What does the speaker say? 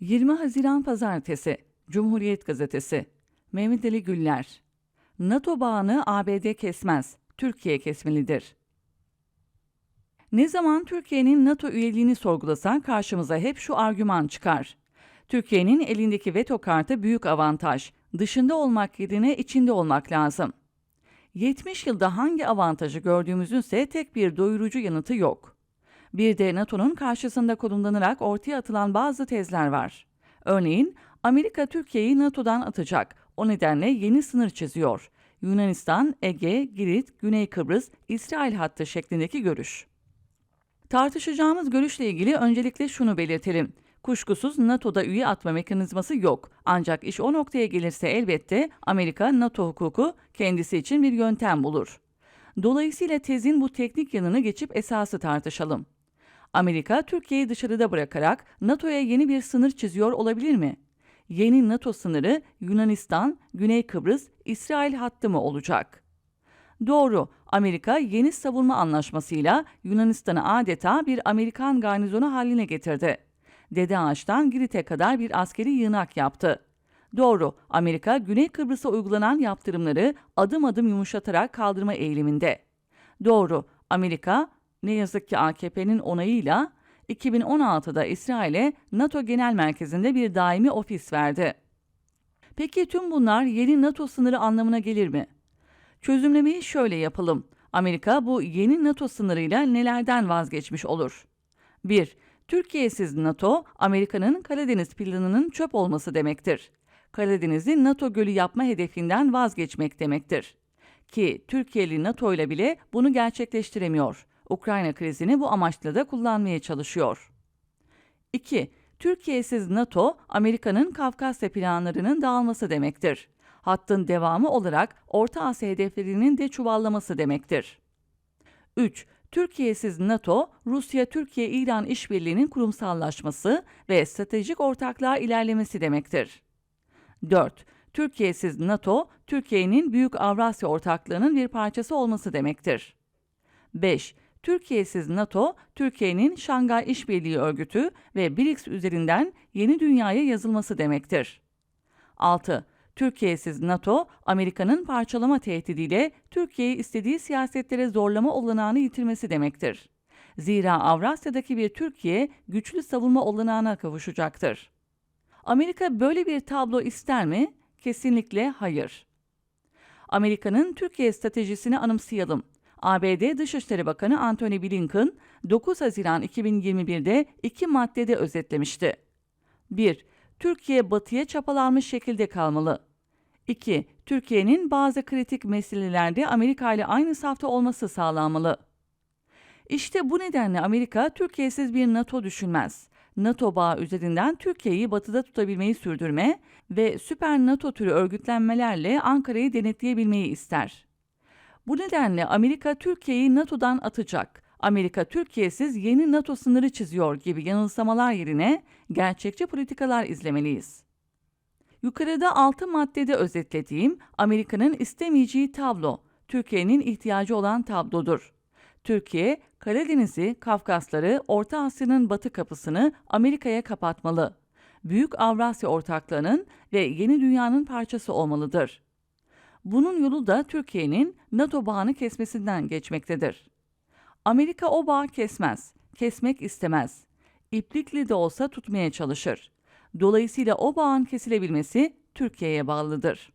20 Haziran Pazartesi Cumhuriyet Gazetesi Mehmet Ali Güller NATO bağını ABD kesmez, Türkiye kesmelidir. Ne zaman Türkiye'nin NATO üyeliğini sorgulasan karşımıza hep şu argüman çıkar. Türkiye'nin elindeki veto kartı büyük avantaj. Dışında olmak yerine içinde olmak lazım. 70 yılda hangi avantajı gördüğümüzün ise tek bir doyurucu yanıtı yok. Bir de NATO'nun karşısında konumlanarak ortaya atılan bazı tezler var. Örneğin Amerika Türkiye'yi NATO'dan atacak. O nedenle yeni sınır çiziyor. Yunanistan, Ege, Girit, Güney Kıbrıs, İsrail hattı şeklindeki görüş. Tartışacağımız görüşle ilgili öncelikle şunu belirtelim. Kuşkusuz NATO'da üye atma mekanizması yok. Ancak iş o noktaya gelirse elbette Amerika NATO hukuku kendisi için bir yöntem bulur. Dolayısıyla tezin bu teknik yanını geçip esası tartışalım. Amerika Türkiye'yi dışarıda bırakarak NATO'ya yeni bir sınır çiziyor olabilir mi? Yeni NATO sınırı Yunanistan, Güney Kıbrıs, İsrail hattı mı olacak? Doğru, Amerika yeni savunma anlaşmasıyla Yunanistan'ı adeta bir Amerikan garnizonu haline getirdi. Dede Ağaç'tan Girit'e kadar bir askeri yığınak yaptı. Doğru, Amerika Güney Kıbrıs'a uygulanan yaptırımları adım adım yumuşatarak kaldırma eğiliminde. Doğru, Amerika ne yazık ki AKP'nin onayıyla 2016'da İsrail'e NATO Genel Merkezi'nde bir daimi ofis verdi. Peki tüm bunlar yeni NATO sınırı anlamına gelir mi? Çözümlemeyi şöyle yapalım. Amerika bu yeni NATO sınırıyla nelerden vazgeçmiş olur? 1. Türkiye'siz NATO, Amerika'nın Karadeniz planının çöp olması demektir. Karadeniz'i NATO gölü yapma hedefinden vazgeçmek demektir. Ki Türkiye'li NATO ile bile bunu gerçekleştiremiyor. Ukrayna krizini bu amaçla da kullanmaya çalışıyor. 2. Türkiye'siz NATO, Amerika'nın Kafkasya planlarının dağılması demektir. Hattın devamı olarak Orta Asya hedeflerinin de çuvallaması demektir. 3. Türkiye'siz NATO, Rusya-Türkiye-İran işbirliğinin kurumsallaşması ve stratejik ortaklığa ilerlemesi demektir. 4. Türkiye'siz NATO, Türkiye'nin Büyük Avrasya ortaklığının bir parçası olması demektir. 5. Türkiye'siz NATO, Türkiye'nin Şangay İşbirliği Örgütü ve BRICS üzerinden yeni dünyaya yazılması demektir. 6. Türkiye'siz NATO, Amerika'nın parçalama tehdidiyle Türkiye'yi istediği siyasetlere zorlama olanağını yitirmesi demektir. Zira Avrasya'daki bir Türkiye güçlü savunma olanağına kavuşacaktır. Amerika böyle bir tablo ister mi? Kesinlikle hayır. Amerika'nın Türkiye stratejisini anımsayalım. ABD Dışişleri Bakanı Antony Blinken 9 Haziran 2021'de iki maddede özetlemişti. 1. Türkiye batıya çapalanmış şekilde kalmalı. 2. Türkiye'nin bazı kritik meselelerde Amerika ile aynı safta olması sağlanmalı. İşte bu nedenle Amerika Türkiye'siz bir NATO düşünmez. NATO bağı üzerinden Türkiye'yi batıda tutabilmeyi sürdürme ve süper NATO türü örgütlenmelerle Ankara'yı denetleyebilmeyi ister. Bu nedenle Amerika Türkiye'yi NATO'dan atacak. Amerika Türkiye'siz yeni NATO sınırı çiziyor gibi yanılsamalar yerine gerçekçi politikalar izlemeliyiz. Yukarıda 6 maddede özetlediğim Amerika'nın istemeyeceği tablo, Türkiye'nin ihtiyacı olan tablodur. Türkiye, Karadeniz'i, Kafkasları, Orta Asya'nın batı kapısını Amerika'ya kapatmalı. Büyük Avrasya ortaklığının ve yeni dünyanın parçası olmalıdır. Bunun yolu da Türkiye'nin NATO bağını kesmesinden geçmektedir. Amerika o bağı kesmez, kesmek istemez. İplikli de olsa tutmaya çalışır. Dolayısıyla o bağın kesilebilmesi Türkiye'ye bağlıdır.